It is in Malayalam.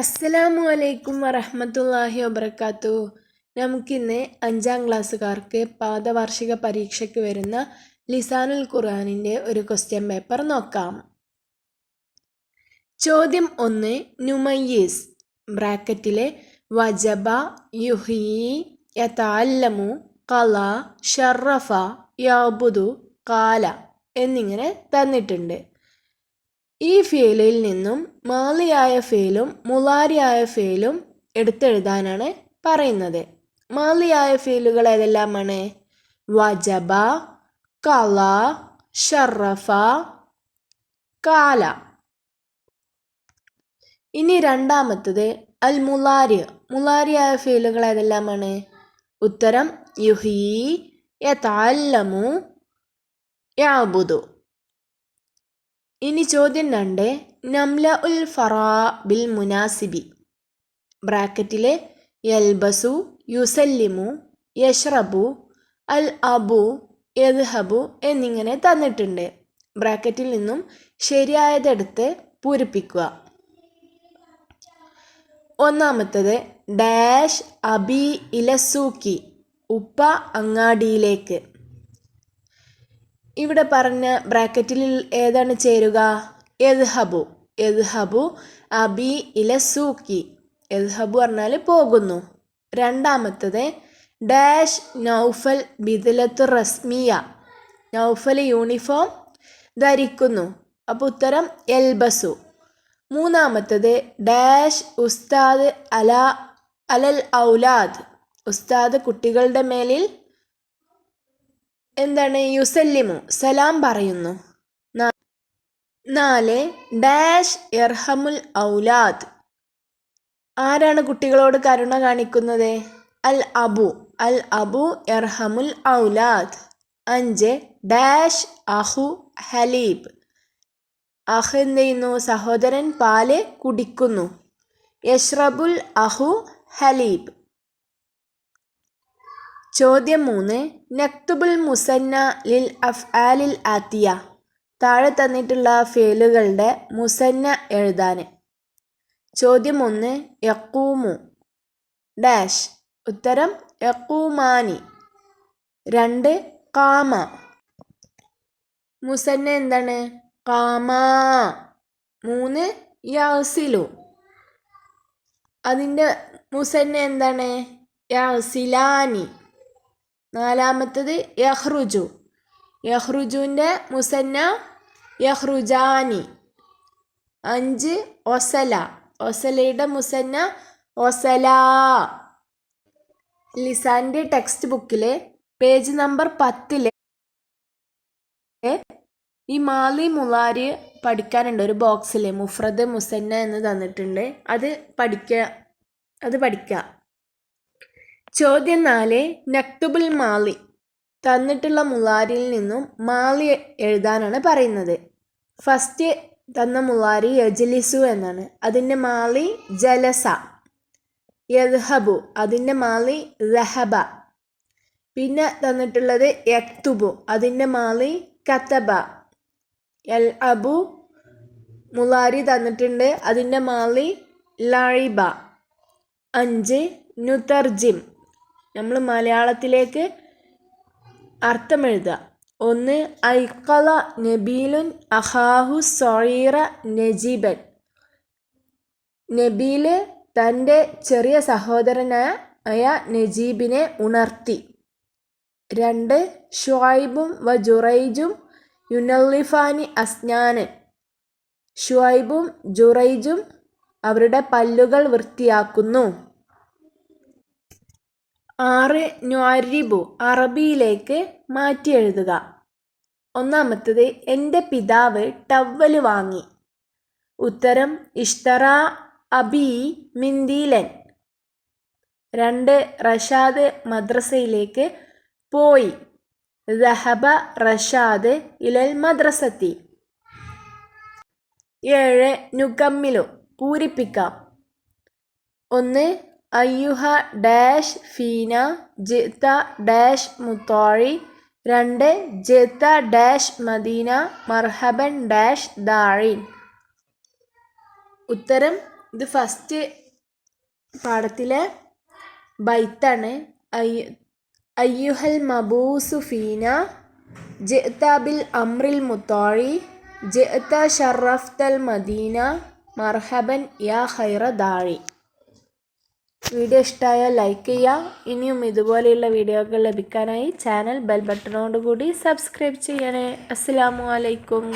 അസ്സലാമു അലൈക്കും വറഹമത്തല്ലാഹി വബർക്കാത്തു നമുക്കിന്ന് അഞ്ചാം ക്ലാസ്സുകാർക്ക് പാദവാർഷിക പരീക്ഷയ്ക്ക് വരുന്ന ലിസാനുൽ ഖുർആാനിന്റെ ഒരു ക്വസ്റ്റ്യൻ പേപ്പർ നോക്കാം. ചോദ്യം ഒന്ന് നുമയ്യീസ് ബ്രാക്കറ്റിലെ വജബ യുഹീ യതാല്ലമു കല ഷറഫ യാബുദു കാല എന്നിങ്ങനെ തന്നിട്ടുണ്ട്. ഈ ഫേലിൽ നിന്നും മാളിയായ ഫേലും മുലാരിയായ ഫേലും എടുത്തെഴുതാനാണ് പറയുന്നത്. മാളിയായ ഫേലുകൾ ഏതെല്ലാമാണ്? വജബ കല ഷറഫ കാല. ഇനി രണ്ടാമത്തത് അൽ മുലാരി മുലാരിയായ ഫേലുകൾ ഏതെല്ലാമാണ്? ഉത്തരം യുഹി യഥാല്ലമു യാബുദു. ഇനി ചോദ്യം രണ്ട്. നംല ഉൽ ഫറാ ബിൽ മുനാസിബി. ബ്രാക്കറ്റിലെ യൽബസു യുസല്ലിമു യഷ്റബു അൽ അബു യദ്ഹബു എന്നിങ്ങനെ തന്നിട്ടുണ്ട്. ബ്രാക്കറ്റിൽ നിന്നും ശരിയായതെടുത്ത് പൂരിപ്പിക്കുക. ഒന്നാമത്തത് ഡാഷ് അബി ഇലസൂക്കി ഉപ്പ അങ്ങാടിയിലേക്ക്. ഇവിടെ പറഞ്ഞ ബ്രാക്കറ്റിൽ ഏതാണ് ചേരുക? എദ്ഹബു. എദ്ഹബു അബി ഇല സൂക്കി എദ്ഹബു പറഞ്ഞാൽ പോകുന്നു. രണ്ടാമത്തത് ഡാഷ് നൗഫൽ ബിദലത്ത് റസ്മിയ. നൗഫൽ യൂണിഫോം ധരിക്കുന്നു. അപ്പോൾ ഉത്തരം എൽബസു. മൂന്നാമത്തത് ഡാഷ് ഉസ്താദ് അല അലൽ ഔലാദ്. ഉസ്താദ് കുട്ടികളുടെ മേലിൽ എന്താണ് യുസല്ലിമു? സലാം പറയുന്നു. നാല് ഡാഷ് എർഹമുൽ ഔലാദ്. ആരാണ് കുട്ടികളോട് കരുണ കാണിക്കുന്നത്? അൽ അബു. അൽ അബു എർഹമുൽ ഔലാദ്. അഞ്ച് ഡാഷ് അഹു ഹലീബ്. അഹ് എന്ത് ചെയ്യുന്നു? സഹോദരൻ പാൽ കുടിക്കുന്നു. യഷ്റബുൽ അഹു ഹലീബ്. ചോദ്യം മൂന്ന്. നക്തുബുൽ മുസന്ന ലിൽ അഫ് ആലിൽ ആത്തിയ. താഴെ തന്നിട്ടുള്ള ഫേലുകളുടെ മുസന്ന എഴുതാൻ ചോദ്യം ഒന്ന്. യക്കൂമു. ഡാഷ്. ഉത്തരം യക്കൂമാനി. രണ്ട്. കാമ. മുസന്ന എന്താണ്? കാമാ. മൂന്ന്. യാസിലു. അതിന്റെ മുസന്ന എന്താണ്? യസിലാനി. നാലാമത്തത് യഹ്റുജു. യഹ്റുജുവിന്റെ മുസന്ന യഹ്റുജാനി. അഞ്ച് ഒസല. ഒസലയുടെ മുസന്ന ഒസല. ലിസാന്റെ ടെക്സ്റ്റ് ബുക്കിലെ പേജ് നമ്പർ പത്തിലെ ഈ മാലി മുലാരി പഠിക്കാനുണ്ട്. ഒരു ബോക്സിൽ മുഫ്രദ് മുസന്ന എന്ന് തന്നിട്ടുണ്ട്. അത് പഠിക്കുക അത് പഠിക്കുക ചോദ്യം നാല് നക്തുബുൽ മാലി തന്നിട്ടുള്ള മുലാരിയിൽ നിന്നും മാലി എഴുതാനാണ് പറയുന്നത്. ഫസ്റ്റ് തന്ന മുളാരി യജലിസു എന്നാണ്. അതിന്റെ മാലി ജലസ. യദ്ഹബു. അതിന്റെ മാലി ലഹബ പിന്നെ തന്നിട്ടുള്ളത് യക്തുബു. അതിന്റെ മാലി കത്തബ എൽ അബു മുളാരി തന്നിട്ടുണ്ട്. അതിന്റെ മാലി ലാഴിബ അഞ്ച് നുതർജിം. നമ്മൾ മലയാളത്തിലേക്ക് അർത്ഥം എഴുതുക. ഒന്ന് ഐക്കല നബീലുൻ അഹാഹു സൊറീറ നജീബൻ. നബീൽ തന്റെ ചെറിയ സഹോദരനായ നജീബിനെ ഉണർത്തി. രണ്ട് ഷുഐബും വ ജുറൈജും യുനല്ലിഫാനി അസ്നാനൻ ഷുഐബും ജുറൈജും അവരുടെ പല്ലുകൾ വൃത്തിയാക്കുന്നു. ആറ് ന്വാരിബു അറബിയിലേക്ക് മാറ്റി എഴുതുക ഒന്നാമത്തത് എന്റെ പിതാവ് ടവ്വൽ വാങ്ങി. ഉത്തരം ഇഷ്തറ അബി മിന്ദീലൻ. രണ്ട് റഷാദ് മദ്രസയിലേക്ക് പോയി. ദഹബ റഷാദ് ഇലൽ മദ്രസത്തി. ഏഴ് നുകമ്മിലു പൂരിപ്പിക്കാം. ഒന്ന് അയ്യുഹ ഡാഷ് ഫീന ജിത്ത ഡാഷ് മുത്തോഴി രണ്ട് ജിത്ത ഡാഷ് മദീന മർഹബൻ ഡാഷ് ദാഴിൻ ഉത്തരം ഇത് ഫസ്റ്റ് പാഠത്തിലെ ബൈത്താണ്. അയ്യുഹൽ മബൂസു ഫീന ജിഅ്ത ബിൽ അമ്രിൽ മുത്താഴി ജിത്ത ഷറഫ്തൽ മദീന മർഹബൻ യാ ഹൈറ ദാഴി വീഡിയോ ഇഷ്ടമായാൽ ലൈക്ക് ചെയ്യുക ഇനിയും ഇതുപോലെയുള്ള വീഡിയോകൾ ലഭിക്കാനായി ചാനൽ ബെൽ ബട്ടണോടുകൂടി സബ്സ്ക്രൈബ് ചെയ്യണേ. അസ്സാം വലൈക്കും